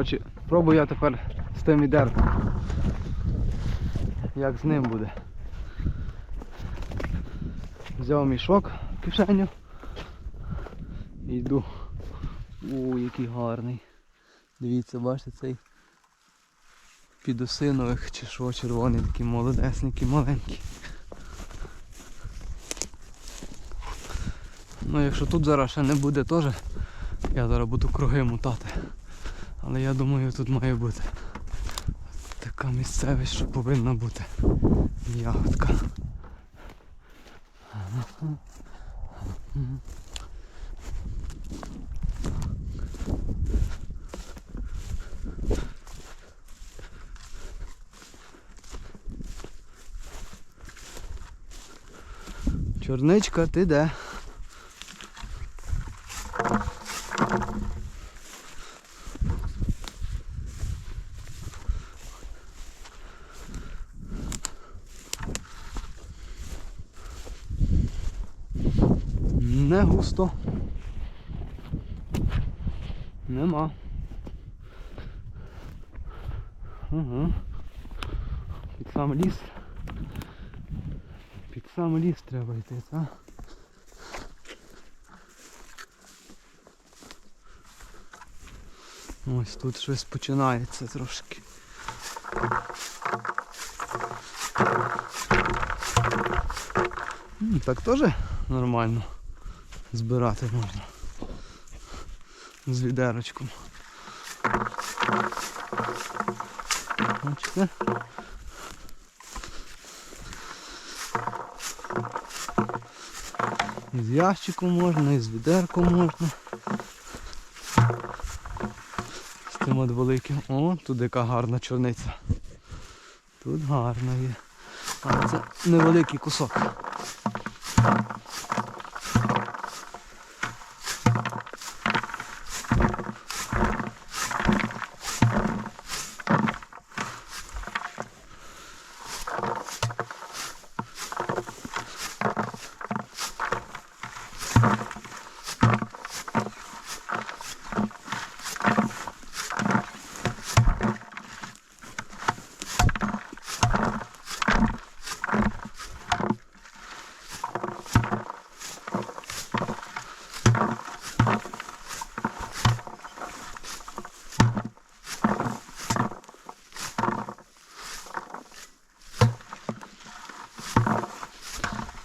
Коротше, пробую я тепер з тим відерком. Як з ним буде. Взяв мішок в кишеню. І йду. У, який гарний. Дивіться, бачите цей підосинових чи що, червоний такий молодесенький, маленький. Ну якщо тут зараз ще не буде теж, я зараз буду круги мутати. Але я думаю тут має бути така місцевість, що повинна бути ягодка. Чорничка, ти де? Не густо. Нема. Угу. Під сам ліс. Під сам ліс треба йти, так? Ось тут щось починається трошки. Так теж нормально збирати можна. З відерочком. Бачите? І з ящиком можна, і з відерком можна. З тим от великим. О, тут яка гарна чорниця. Тут гарна є. Але це невеликий кусок.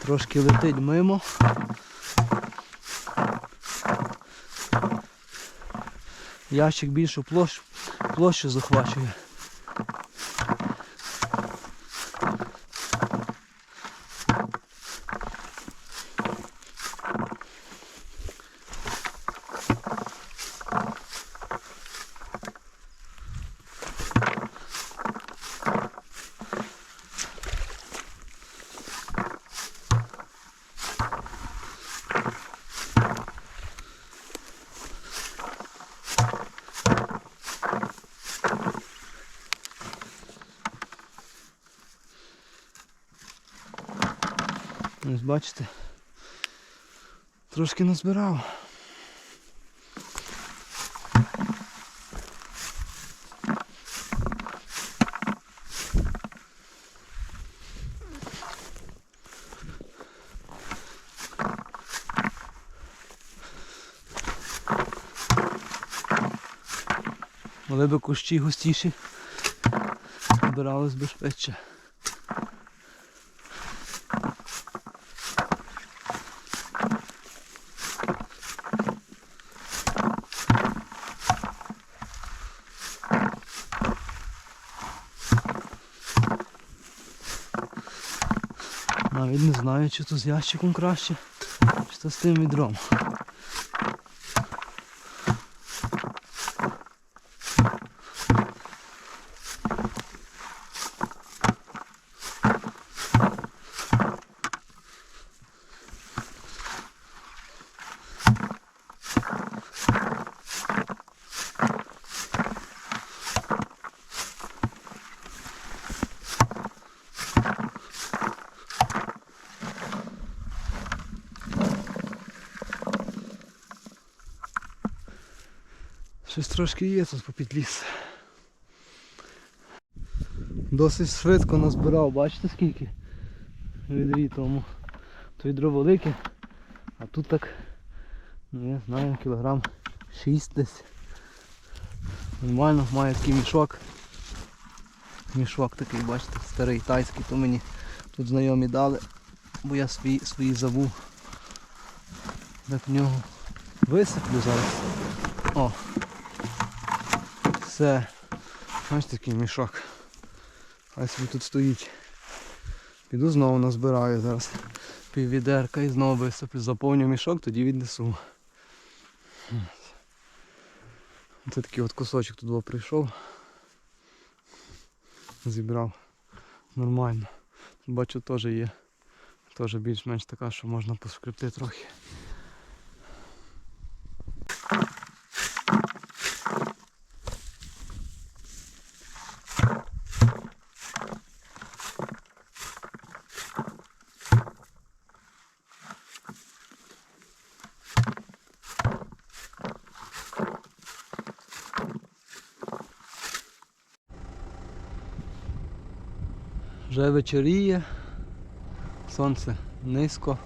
Трошки летить мимо. Ящик більшу площу, площу захвачує. Ось бачите. Трошки назбирав. Але би кущі густіші, збирались би швидше. Навіть не знаю, чи то з ящиком краще, чи то з тим відром. Щось трошки є тут попід ліс. Досить швидко назбирав, бачите скільки? Відрі тому. То відро велике, а тут так, ну я знаю, кілограм 6 десь. Нормально, має такий мішок. Мішок такий, бачите, старий тайський, то мені тут знайомі дали, бо я свої, свої забув. Так в нього висиплю зараз. О! Все. Ось такий мішок. Хай собі тут стоїть. Піду знову назбираю зараз піввідерка і знову висиплю. Заповню мішок, тоді віднесу. Це такий от кусочок туди прийшов. Зібрав. Нормально. Бачу теж є. Теж більш-менш така, що можна поскребти трохи. Вже вечоріє, сонце низько.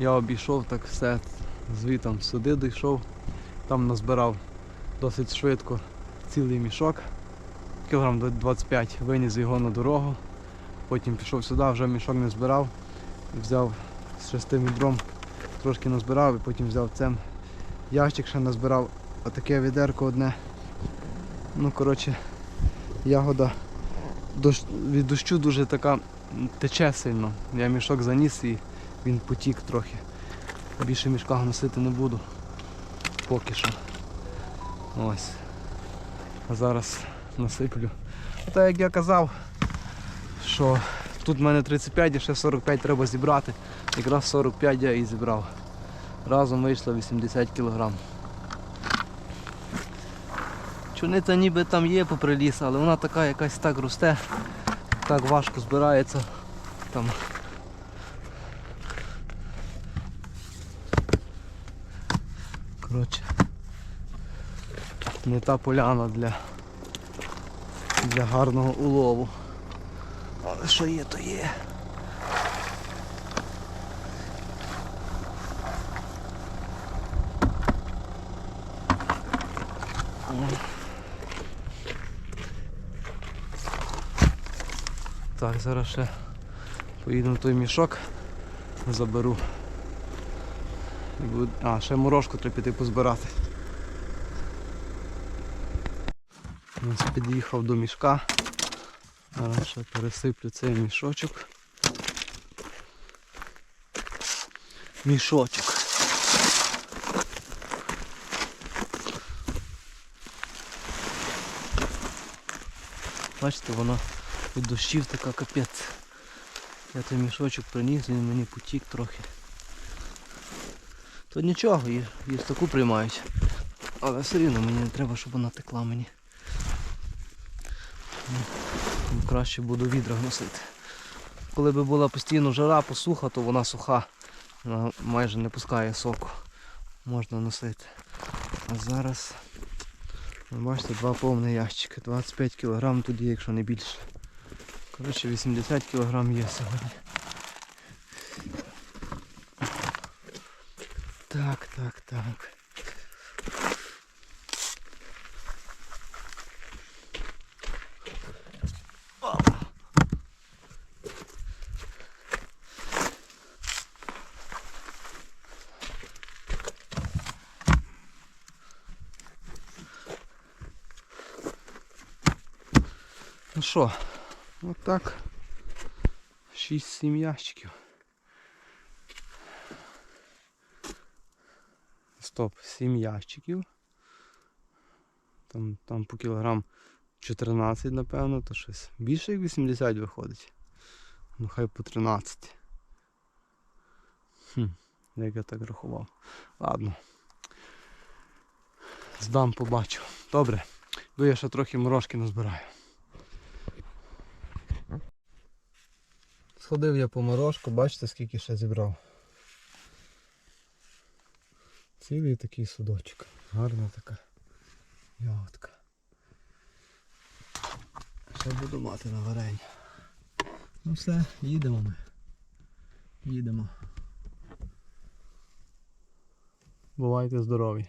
Я обійшов так все, звітом сюди дійшов, там назбирав досить швидко цілий мішок, кілограм 25, виніс його на дорогу, потім пішов сюди, вже мішок не збирав, взяв з шестим відром, трошки назбирав і потім взяв цем ящик ще назбирав, отаке відерко одне. Ну коротше, ягода дощ, від дощу дуже така тече сильно. Я мішок заніс і він потік трохи. Більше мішка носити не буду. Поки що. Ось. А зараз насиплю. Та як я казав, що тут в мене 35 і ще 45 треба зібрати. Якраз 45 я і зібрав. Разом вийшло 80 кг. Чуниця ніби там є попри ліс, але вона така якась так росте, так важко збирається. Там. Коротше, не та поляна для, для гарного улову. Але що є, то є. Так, зараз ще поїду в той мішок, заберу. А, ще морожку треба піти позбирати. Ось під'їхав до мішка. Зараз ще пересиплю цей мішочок. Мішочок. Бачите, воно від дощів така капець. Я той мішочок приніс, він мені потік трохи. То нічого, її, таку приймають. Але все рівно мені не треба, щоб вона текла мені. Ну, тому Краще буду в відрах носити. Коли би була постійно жара, посуха, то вона суха. Вона майже не пускає соку. Можна носити. А зараз, бачите, два повні ящики. 25 кг тоді, якщо не більше. Коротше, 80 кг є сьогодні. Так, так, так. Ну що, отак. 6-7 ящиків. Стоп, 7 ящиків. Там, там по кілограм 14, напевно, то щось більше як 80 виходить. Ну хай по 13. Хм, як я так рахував. Ладно. Здам побачу. Добре. Бо я ще трохи морожки назбираю. Сходив я по морожку, бачите скільки ще зібрав. Цілий такий судочок. Гарна така. Ягодка. Ще буду мати на варення. Ну все, їдемо ми. Їдемо. Бувайте здорові.